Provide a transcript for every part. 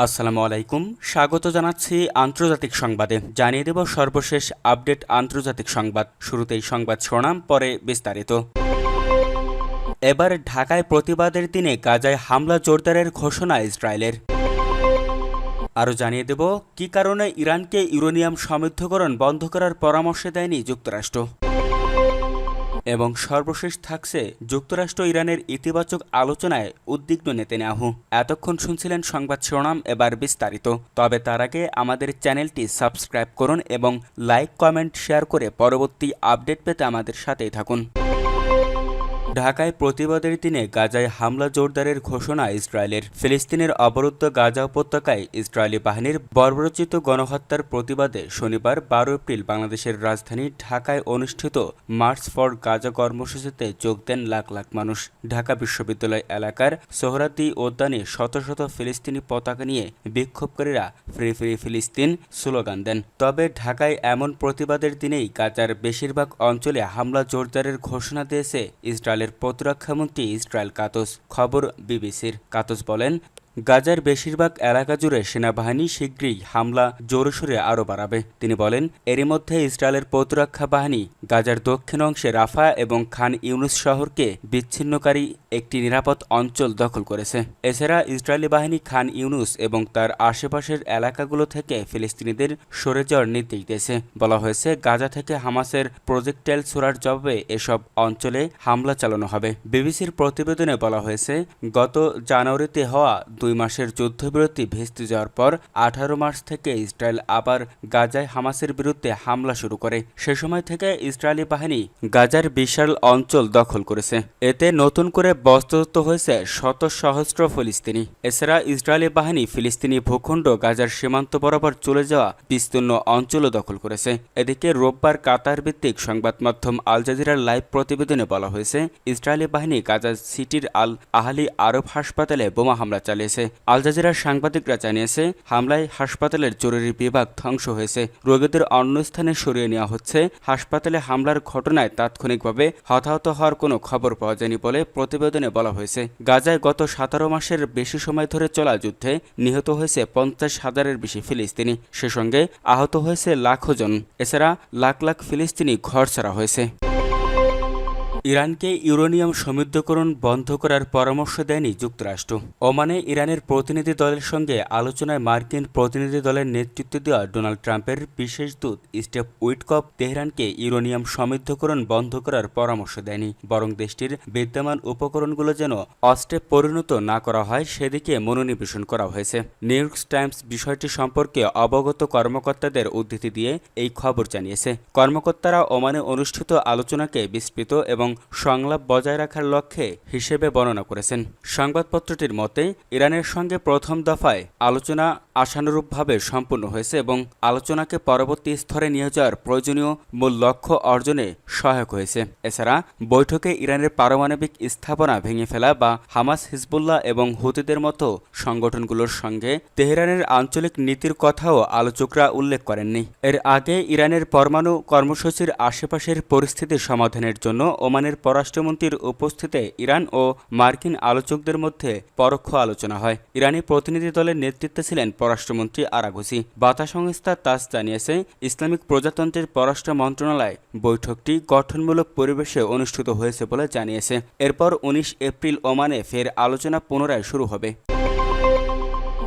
আসসালামু আলাইকুম। স্বাগত জানাচ্ছি আন্তর্জাতিক সংবাদে। জানিয়ে দেব সর্বশেষ আপডেট আন্তর্জাতিক সংবাদ। শুরুতেই সংবাদ শোনাম পরে বিস্তারিত। এবার ঢাকায় প্রতিবাদের দিনে গাজায় হামলা জোরদারের ঘোষণা ইসরায়েলের। আরও জানিয়ে দেব, কি কারণে ইরানকে ইউরেনিয়াম সমৃদ্ধকরণ বন্ধ করার পরামর্শ দেয়নি যুক্তরাষ্ট্র। এবং সর্বশেষ থাকছে যুক্তরাষ্ট্র ইরানের ইতিবাচক আলোচনায় উদ্বিগ্ন নেতে নেতেনিয়াহু। এতক্ষণ শুনছিলেন সংবাদ শিরোনাম, এবার বিস্তারিত। তবে তার আগে আমাদের চ্যানেলটি সাবস্ক্রাইব করুন এবং লাইক, কমেন্ট, শেয়ার করে পরবর্তী আপডেট পেতে আমাদের সাথেই থাকুন। ঢাকায় প্রতিবাদের দিনে গাজায় হামলা জোরদারের ঘোষণা ইসরায়েলের। ফিলিস্তিনের অবরুদ্ধ গাজা উপত্যকায় ইসরায়েলি বাহিনীর বর্বরচিত গণহত্যার প্রতিবাদে শনিবার বারো এপ্রিল বাংলাদেশের রাজধানী ঢাকায় অনুষ্ঠিত মার্চ ফর গাজা কর্মসূচিতে যোগ দেন লাখ লাখ মানুষ। ঢাকা বিশ্ববিদ্যালয় এলাকার সোহরাদি উদ্যানে শত শত ফিলিস্তিনি পতাকা নিয়ে বিক্ষোভকারীরা ফ্রি ফ্রি ফিলিস্তিন স্লোগান দেন। তবে ঢাকায় এমন প্রতিবাদের দিনেই গাজার বেশিরভাগ অঞ্চলে হামলা জোরদারের ঘোষণা দিয়েছে ইসরায়েল ইসরায়েলের প্রতিরক্ষামন্ত্রী ইসরায়েল কাতস খবর বিবিসির কাতস বলেন গাজার বেশিরভাগ এলাকা জুড়ে সেনাবাহিনী শীঘ্রই হামলা জোরসোরে আরও বাড়াবে। তিনি বলেন, এরই মধ্যে ইসরায়েলের প্রতিরক্ষা বাহিনী গাজার দক্ষিণ অংশে রাফা এবং খান ইউনুস শহরকে বিচ্ছিন্নকারী একটি নিরাপদ অঞ্চল দখল করেছে। এছাড়া ইসরায়েলি বাহিনী খান ইউনুস এবং তার আশেপাশের এলাকাগুলো থেকে ফিলিস্তিনিদের সরে যাওয়ার নির্দেশ দিয়েছে। বলা হয়েছে, গাজা থেকে হামাসের প্রজেক্টাইল ছোড়ার জবাবে এসব অঞ্চলে হামলা চালানো হবে। বিবিসির প্রতিবেদনে বলা হয়েছে, গত জানুয়ারিতে হওয়া দুই মাসের যুদ্ধবিরতি ভেস্তে যাওয়ার পর আঠারো মার্চ থেকে ইসরায়েল আবার গাজায় হামাসের বিরুদ্ধে হামলা শুরু করে। সে সময় থেকে ইসরায়েলি বাহিনী গাজার বিশাল অঞ্চল দখল করেছে। এতে নতুন করে বস্তুত হয়েছে শত সহস্র ফিলিস্তিনি। এছাড়া ইসরায়েলি বাহিনী ফিলিস্তিনি ভূখণ্ড গাজার সীমান্ত বরাবর চলে যাওয়া বিস্তীর্ণ অঞ্চলও দখল করেছে। এদিকে রোববার কাতার ভিত্তিক সংবাদ মাধ্যম আল জাজিরার লাইভ প্রতিবেদনে বলা হয়েছে, ইসরায়েলি বাহিনী গাজা সিটির আল আহালি আরব হাসপাতালে বোমা হামলা চালিয়েছে। হয়েছে আল জাজিরার সাংবাদিকরা জানিয়েছে, হামলায় হাসপাতালের জরুরি বিভাগ ধ্বংস হয়েছে। রোগীদের অন্য স্থানে সরিয়ে নেওয়া হচ্ছে। হাসপাতালে হামলার ঘটনায় তাৎক্ষণিকভাবে হতাহত হওয়ার কোনো খবর পাওয়া যায়নি বলে প্রতিবেদনে বলা হয়েছে। গাজায় গত সতেরো মাসের বেশি সময় ধরে চলা যুদ্ধে নিহত হয়েছে পঞ্চাশ হাজারের বেশি ফিলিস্তিনি। সে সঙ্গে আহত হয়েছে লাখো জন। এছাড়া লাখ লাখ ফিলিস্তিনি ঘর ছাড়া হয়েছে। ইরানকে ইউরেনিয়াম সমৃদ্ধকরণ বন্ধ করার পরামর্শ দেয়নি যুক্তরাষ্ট্র। ওমানে ইরানের প্রতিনিধি দলের সঙ্গে আলোচনায় মার্কিন প্রতিনিধি দলের নেতৃত্ব দেওয়া ডোনাল্ড ট্রাম্পের বিশেষ দূত স্টেপ উইটকপ তেহরানকে ইউরেনিয়াম সমৃদ্ধকরণ বন্ধ করার পরামর্শ দেয়নি। বরং দেশটির বিদ্যমান উপকরণগুলো যেন অস্ট্রে পরিণত না করা হয়, সেদিকে মনোনিবেশন করা হয়েছে। নিউইয়র্ক টাইমস বিষয়টি সম্পর্কে অবগত কর্মকর্তাদের উদ্ধৃতি দিয়ে এই খবর জানিয়েছে। কর্মকর্তারা ওমানে অনুষ্ঠিত আলোচনাকে বিস্তৃত এবং সংলাপ বজায় রাখার লক্ষ্যে হিসেবে বর্ণনা করেছেন। সংবাদপত্রটির মতে ইরানের সঙ্গে প্রথম দফায় আলোচনা আশানুরূপভাবে সম্পূর্ণ হয়েছে এবং আলোচনাকে পরবর্তী স্তরে নিয়ে যাওয়ার প্রয়োজনীয় মূল লক্ষ্য অর্জনে সহায়ক হয়েছে। এছাড়া বৈঠকে ইরানের পারমাণবিক স্থাপনা ভেঙে ফেলা বা হামাস, হিজবুল্লাহ এবং হুতিদের মতো সংগঠনগুলোর সঙ্গে তেহরানের আঞ্চলিক নীতির কথাও আলোচকরা উল্লেখ করেননি। এর আগে ইরানের পরমাণু কর্মসূচির আশেপাশের পরিস্থিতি সমাধানের জন্য ওমানের পররাষ্ট্রমন্ত্রীর উপস্থিতিতে ইরান ও মার্কিন আলোচকদের মধ্যে পরোক্ষ আলোচনা হয়। ইরানি প্রতিনিধি দলের নেতৃত্বে ছিলেন পররাষ্ট্রমন্ত্রী আরাগুসি। বাতা সংস্থা তাস জানিয়েছে, ইসলামিক প্রজাতন্ত্রের পররাষ্ট্র মন্ত্রণালয় বৈঠকটি গঠনমূলক পরিবেশে অনুষ্ঠিত হয়েছে বলে জানিয়েছে। এরপর উনিশ এপ্রিল ওমানে ফের আলোচনা পুনরায় শুরু হবে।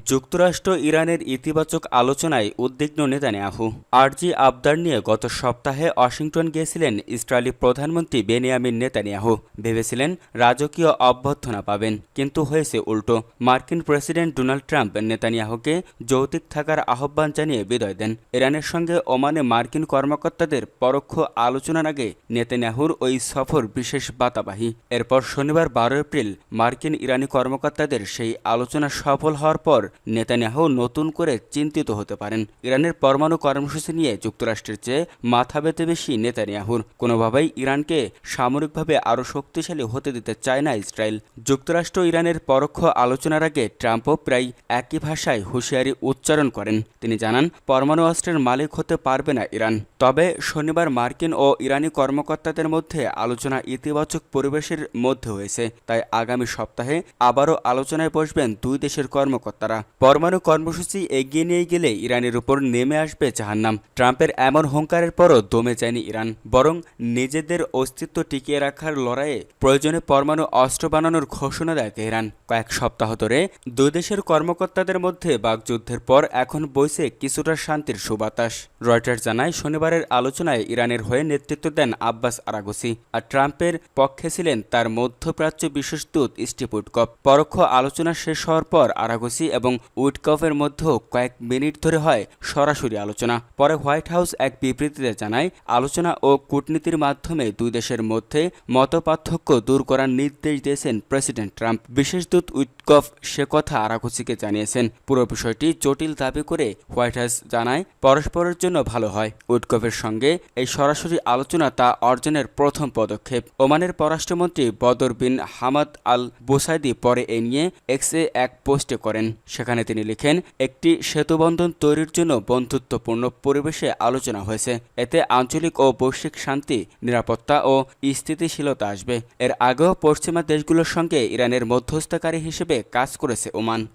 যুক্তরাষ্ট্র ইরানের ইতিবাচক আলোচনায় উদ্বিগ্ন নেতানিয়াহু। আরজি আবদার নিয়ে গত সপ্তাহে ওয়াশিংটন গিয়েছিলেন ইসরায়েলি প্রধানমন্ত্রী বেনিয়ামিন নেতানিয়াহু। ভেবেছিলেন রাজকীয় অভ্যর্থনা পাবেন, কিন্তু হয়েছে উল্টো। মার্কিন প্রেসিডেন্ট ডোনাল্ড ট্রাম্প নেতানিয়াহুকে যৌতিক থাকার আহ্বান জানিয়ে বিদায় দেন। ইরানের সঙ্গে ওমানে মার্কিন কর্মকর্তাদের পরোক্ষ আলোচনার আগে নেতানিয়াহুর ওই সফর বিশেষ বাতাবাহী। এরপর শনিবার বারো এপ্রিল মার্কিন ইরানি কর্মকর্তাদের সেই আলোচনা সফল হওয়ার পর নেতানিয়াহু নতুন করে চিন্তিত হতে পারেন। ইরানের পরমাণু কর্মসূচি নিয়ে যুক্তরাষ্ট্রের চেয়ে মাথা ব্যথে বেশি নেতানিয়াহুর। কোনোভাবেই ইরানকে সামরিকভাবে আরও শক্তিশালী হতে দিতে চায় না ইসরায়েল। যুক্তরাষ্ট্র ইরানের পরোক্ষ আলোচনার আগে ট্রাম্পও প্রায় একই ভাষায় হুঁশিয়ারি উচ্চারণ করেন। তিনি জানান, পরমাণু অস্ত্রের মালিক হতে পারবে না ইরান। তবে শনিবার মার্কিন ও ইরানি কর্মকর্তাদের মধ্যে আলোচনা ইতিবাচক পরিবেশের মধ্যে হয়েছে। তাই আগামী সপ্তাহে আবারও আলোচনায় বসবেন দুই দেশের কর্মকর্তারা। তারা পরমাণু কর্মসূচি এগিয়ে নিয়ে গেলে ইরানের উপর নেমে আসবে জাহান্নাম। ট্রাম্পের এমন হুঙ্কারের পরও দমে যায়নি ইরান, বরং নিজেদের অস্তিত্ব টিকিয়ে রাখার লড়াইয়ে প্রয়োজনে পরমাণু অস্ত্র বানানোর ঘোষণা দেয় তেহরান। কয়েক সপ্তাহ ধরে দুই দেশের কর্মকর্তাদের মধ্যে বাগযুদ্ধের পর এখন বইছে কিছুটা শান্তির সুবাতাস। রয়টার জানায়, শনিবারের আলোচনায় ইরানের হয়ে নেতৃত্ব দেন আব্বাস আরাগসি আর ট্রাম্পের পক্ষে ছিলেন তার মধ্যপ্রাচ্য বিশেষ দূত স্টিভ উডকপ পরোক্ষ আলোচনা শেষ হওয়ার পর আরাগসি এবং উডকপের মধ্যেও কয়েক মিনিট ধরে হয় সরাসরি আলোচনা। পরে হোয়াইট হাউস এক বিবৃতিতে জানায়, আলোচনা ও কূটনীতির মাধ্যমে দুই দেশের মধ্যে মতপার্থক্য দূর করার নির্দেশ দিয়েছেন প্রেসিডেন্ট ট্রাম্প। বিশেষ দূত উইটকফ সে কথা আরাকুচিকে জানিয়েছেন। পুরো বিষয়টি জটিল দাবি করে হোয়াইট হাউস জানায়, পরস্পরের জন্য ভালো হয়। উইটকফের সঙ্গে এই সরাসরি আলোচনা তা অর্জনের প্রথম পদক্ষেপ। ওমানের পররাষ্ট্রমন্ত্রী বদর বিন হামাদ আল বোসাইদি পরে এ নিয়ে এক্সে এক পোস্টে করেন। সেখানে তিনি লিখেন, একটি সেতুবন্ধন তৈরির জন্য বন্ধুত্বপূর্ণ পরিবেশে আলোচনা হয়েছে। এতে আঞ্চলিক ও বৈশ্বিক শান্তি, নিরাপত্তা ও স্থিতিশীলতা আসবে। এর আগেও পশ্চিমা দেশগুলোর সঙ্গে ইরানের মধ্যস্থকারী হিসেবে কাজ করেছে ওমান।